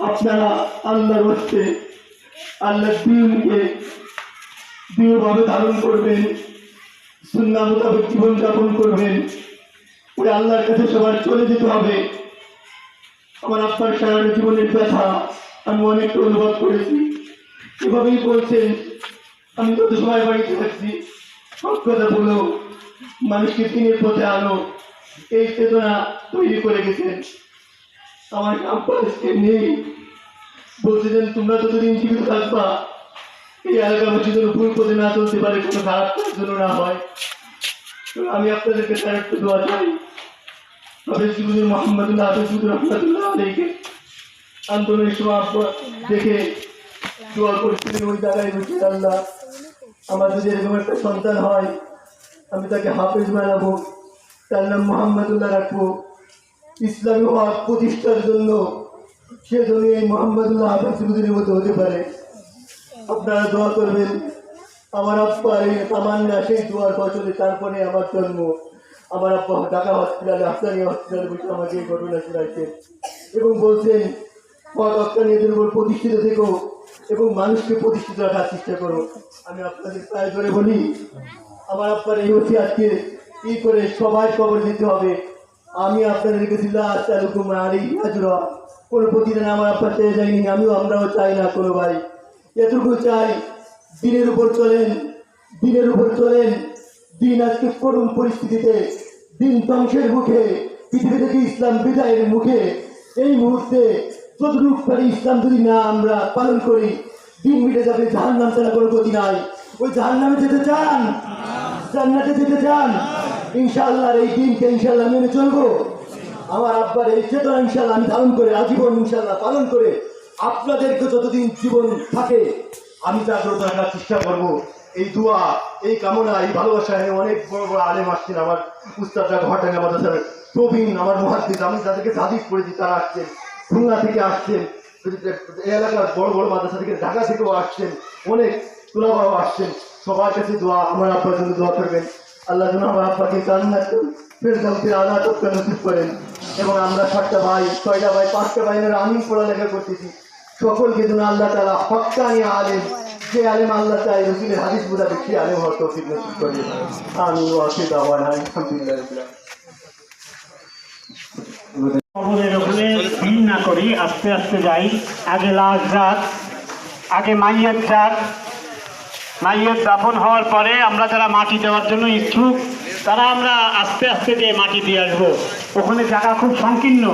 আপনারা আল্লাহর হস্তে আল্লাহ দিনকে দৃঢ়ভাবে ধারণ করবেন সুন্না মোতাবেক জীবনযাপন করবেন। ওই আল্লাহর কাছে সবার চলে যেতে হবে। আমার আপনার সারা জীবনের ব্যথা, আমি অনেকটা অনুভব করেছি। এভাবেই বলছেন, আমি যত সময় বাড়িতে থাকছি, সব কথা বলো, মানুষকে দিনের পথে আলো, এই চেতনা তৈরি করে গেছেন। আমার আব্বা আজকে নেই। বলছিলেন, তোমরা ততদিন জীবিত থাকবা, এই এলাকাবাসী যেন ভুল পথে না চলতে পারে, কোনো খারাপ যেন না হয়। আমি আপনাদেরকে তার একটু দোয়া চাই। হাফিজুল মোহাম্মদুল্লাহ হাফিজুল রহমতুল্লাহ আলীকে আন্দোলনের সময় আব্বা দেখে দোয়া করছিলেন, ওই জায়গায় বসে আল্লাহ, আমার যদি এরকম একটা সন্তান হয়, আমি তাকে হাফেজ বানাবো, তার নাম মোহাম্মদুল্লাহ রাখব। ইসলামী হক প্রতিষ্ঠার জন্য সে যেন এই মোহাম্মদুল্লাহ হাফিজুদ্দিনের মতো হতে পারে। আপনারা দোয়া করবেন, আমার আব্বা এই তামান্না সেই দোয়ার বছরে তারপরে আমার জন্ম। আমার আব্বা ঢাকা হসপিটালে আফগানি হসপিটালে বসে আমাকে এই ঘটনা শোনাচ্ছেন এবং বলছেন অফগানিদের উপর প্রতিষ্ঠিত থেকো এবং মানুষকে প্রতিষ্ঠিত রাখার চেষ্টা করো। আমি আপনাদের প্রায় করে বলি, আমার আপনার এই হচ্ছে আজকে ই করে সবাই খবর দিতে হবে। আমি আপনাদের কাছে লাস্ট আলী হাজুরা, কোনো প্রতিদিন আমার আপনার চেয়ে যায়নি, আমিও আমরাও চাই না কোনো ভাই। এটুকু চাই, দিনের উপর চলেন, দিনের উপর চলেন, দিন আজকে করুণ পরিস্থিতিতে, দিন ধ্বংসের মুখে, পৃথিবী থেকে ইসলাম বিদায়ের মুখে, এই মুহূর্তে যতটুকু পারি ইসলাম যদি না আমরা পালন করি, দিন মিটে যাবে জাহান নাম ছাড়া কোনো গতি নাই। ওই জাহান নামে যেতে চান, জান্নাতে যেতে চান ইনশাআল্লাহ এই দিনকে ইনশাআল্লাহ মেনে চলবো। আমার আব্বার এই চেতনা ইনশাআল্লাহ আমি ধারণ করে, আজীবন ইনশাআল্লাহ পালন করে আপনাদেরকে যতদিন জীবন থাকে, আমি জাগ্রত রাখার চেষ্টা করব। এই দোয়া, এই কামনা, এই ভালোবাসা অনেক বড় বড় আলেম আসছেন, আমার উস্তাদরা ঘটাঙ্গা মাদ্রাসার প্রবীণ, আমার মহাদ্দিস, আমি যাদেরকে জাদিস করেছি তারা আসছেন, খুলনা থেকে আসছেন, এই এলাকার বড় বড় মাদ্রাসা থেকে ঢাকা থেকেও আসছেন, অনেক তোলাবাও আসছেন। সবার কাছে দোয়া, আমার আব্বার জন্য দোয়া করবেন। আল্লাহ আমার আব্বাকে কান্না ফেরদাউসের করেন এবং আমরা সাতটা ভাই, ছয়টা ভাই, পাঁচটা ভাইয়ের আমি পড়ালেখা করতেছি। সকলকে যেন আল্লাহ তালা হকানি আলেম, যে আলেম আল্লাহ চাই রসুলের হাদিস বোঝা দেখি আলেম হওয়ার তৌফিক নসিব করেন আমি দাওয়ান আলহামদুলিল্লাহ না করি, আস্তে আস্তে যাই। আগে লাশ রাত, আগে মাইয়ের রাত মাইয়ের দাফন হওয়ার পরে আমরা যারা মাটি দেওয়ার জন্য ইচ্ছুক তারা আমরা আস্তে আস্তে যে মাটি দিয়ে আসব। ওখানে জায়গা খুব সংকীর্ণ।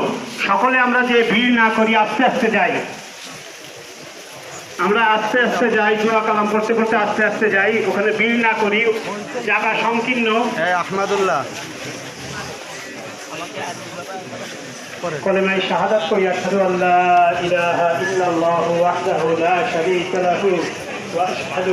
সকলে আমরা যে ভিড় না করি আস্তে আস্তে যাই। আমরা আস্তে আস্তে যাই চোয়া কালাম করতে করতে আস্তে আস্তে যাই। ওখানে ভিড় না করি জায়গা সংকীর্ণ। আহমদুল্লাহ। কলেমাই শাহাদাত করি আশহাদু আল্লা ইলাহা লা শারীকা লাহু ওয়া আশহাদু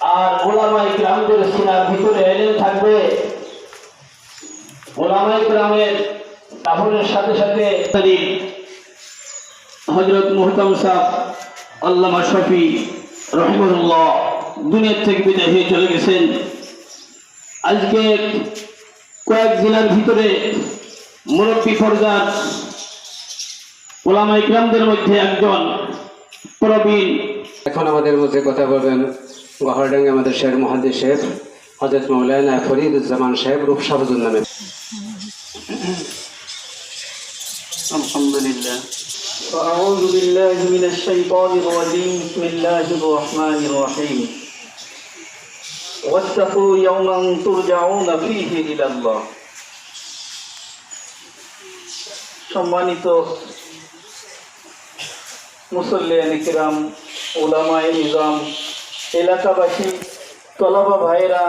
আর উলামা ইকরামদের সিনার ভিতরে এলেন থাকবে। উলামা ইকরামের দাফনের সাথে সাথে হজরত মুহতাম সাহ আল্লামা শফি রহিমুল্লাহ দুনিয়ার থেকে বিদায় হয়ে চলে গেছেন। আজকে কয়েক জেলার ভিতরে মুরব্বী ফরজাদ ওলামা ইকরামদের মধ্যে একজন প্রবীণ। এখন আমাদের মধ্যে কথা বলবেন গহরডাঙ্গে আমাদের শেখ মহাদি সাহেব হজরত মৌলানা ফরিদুজ্জামান সাহেব রূপসাবুদ্দিন নামে আলহামদুলিল্লাহ أعوذ بالله من الشيطان الرجيم بسم الله الرحمن الرحيم واتقوا يوما ترجعون فيه إلى الله সম্মানিত মুসল্লিয়ান কিরাম ওলামায়ে নিজাম এলাকাবাসী তলাবা ভাইরা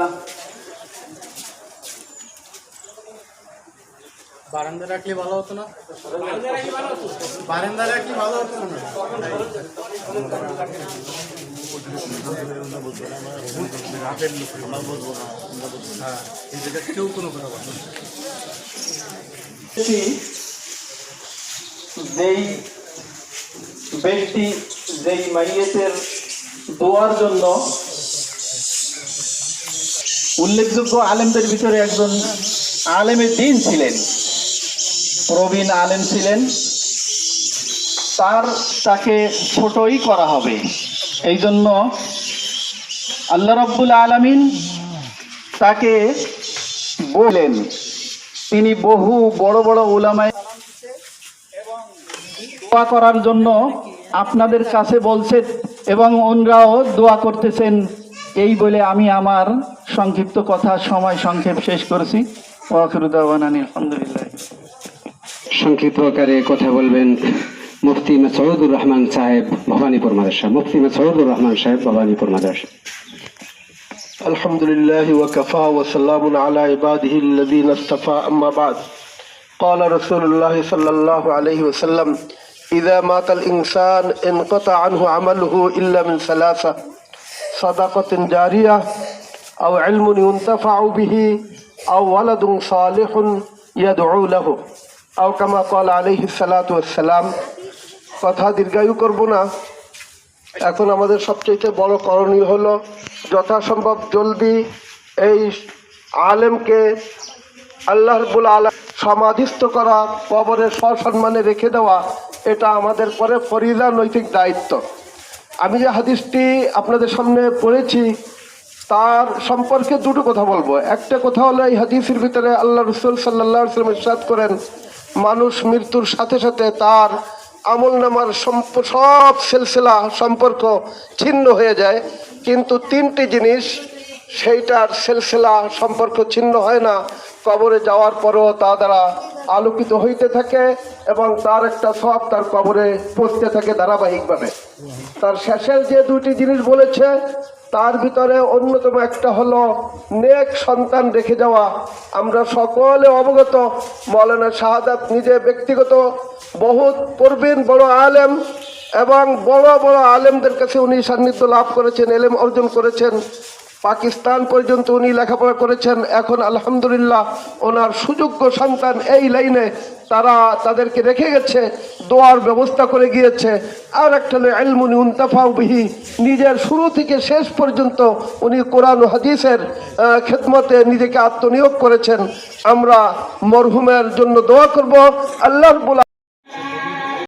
বারান্দা রাখলে ভালো হতো না? বারান্দা রাখলে ভালো হতো না? কেউ কোনো যেই ব্যক্তি যেই মাইয়েতের দোয়ার জন্য উল্লেখযোগ্য আলেমদের ভিতরে একজন আলেমের দিন ছিলেন, প্রবীণ আলেম ছিলেন। তার, তাকে ছোটই করা হবে। এই জন্য আল্লাহ রব্বুল আলমিন তাকে বলেন তিনি বহু বড় বড় ওলামায় দোয়া করার জন্য আপনাদের কাছে বলছেন এবং ওনরাও দোয়া করতেছেন এই বলে আমি আমার সংক্ষিপ্ত কথা সময় সংক্ষেপ শেষ করেছি ওয়াকিরুদ্দাওয়ান আলহামদুলিল্লাহ সংক্ষিপ্ত আকারে কথা বলবেন মুফতি মাসউদুর রহমান সাহেব ভবানীপুর মাদ্রাসা মুফতি মাসউদুর রহমান সাহেব ভবানীপুর মাদ্রাসা الحمد لله وكفى وسلام على عباده الذين اصطفى أما بعد قال رسول الله صلى الله عليه وسلم إذا مات الإنسان انقطع عنه عمله إلا من ثلاثة صدقة جارية أو علم ينتفع به أو ولد صالح يدعو له أو كما قال عليه الصلاة والسلام কথা দীর্ঘায়ু করব না এখন আমাদের সবচেয়ে বড় করণীয় হলো যথাসম্ভব জলদি এই আলেমকে আল্লাহ রব্বুল আলম সমাধিস্থ করা কবরে সসম্মানে রেখে দেওয়া এটা আমাদের পরে ফরিদা নৈতিক দায়িত্ব। আমি যে হাদিসটি আপনাদের সামনে পড়েছি, তার সম্পর্কে দুটো কথা বলব। একটা কথা হলো, এই হাদিসের ভিতরে আল্লাহ রসুল সাল্লাহ সাল্লাম ইরশাদ করেন, মানুষ মৃত্যুর সাথে সাথে তার আমল নামার সম্প- সব সিলসিলা সম্পর্ক ছিন্ন হয়ে যায়। কিন্তু তিনটি জিনিস, সেইটার সিলসিলা সম্পর্ক ছিন্ন হয় না, কবরে যাওয়ার পরেও তা দ্বারা আলোকিত হইতে থাকে এবং তার একটা সব তার কবরে পৌঁছতে থাকে ধারাবাহিকভাবে। তার শেষের যে দুটি জিনিস বলেছে, তার ভিতরে অন্যতম একটা হলো নেক সন্তান রেখে যাওয়া। আমরা সকলে অবগত, মৌলানা শাহাদাত নিজে ব্যক্তিগত বহুত পূর্বেন বড় আলেম এবং বড় বড় আলেমদের কাছে উনি সান্নিধ্য লাভ করেছেন, এলেম অর্জন করেছেন। পাকিস্তান পর্যন্ত উনি লেখাপড়া করেছেন। এখন আলহামদুলিল্লাহ ওনার সুযোগ্য সন্তান এই লাইনে তারা তাদেরকে রেখে গেছে, দোয়ার ব্যবস্থা করে গিয়েছে। আর একটা হলো এলমুনি উন্তাফাউ বিহি, নিজের শুরু থেকে শেষ পর্যন্ত উনি কোরআন হাদিসের খেদমতে নিজেকে আত্মনিয়োগ করেছেন। আমরা মরহুমের জন্য দোয়া করব। আল্লাহ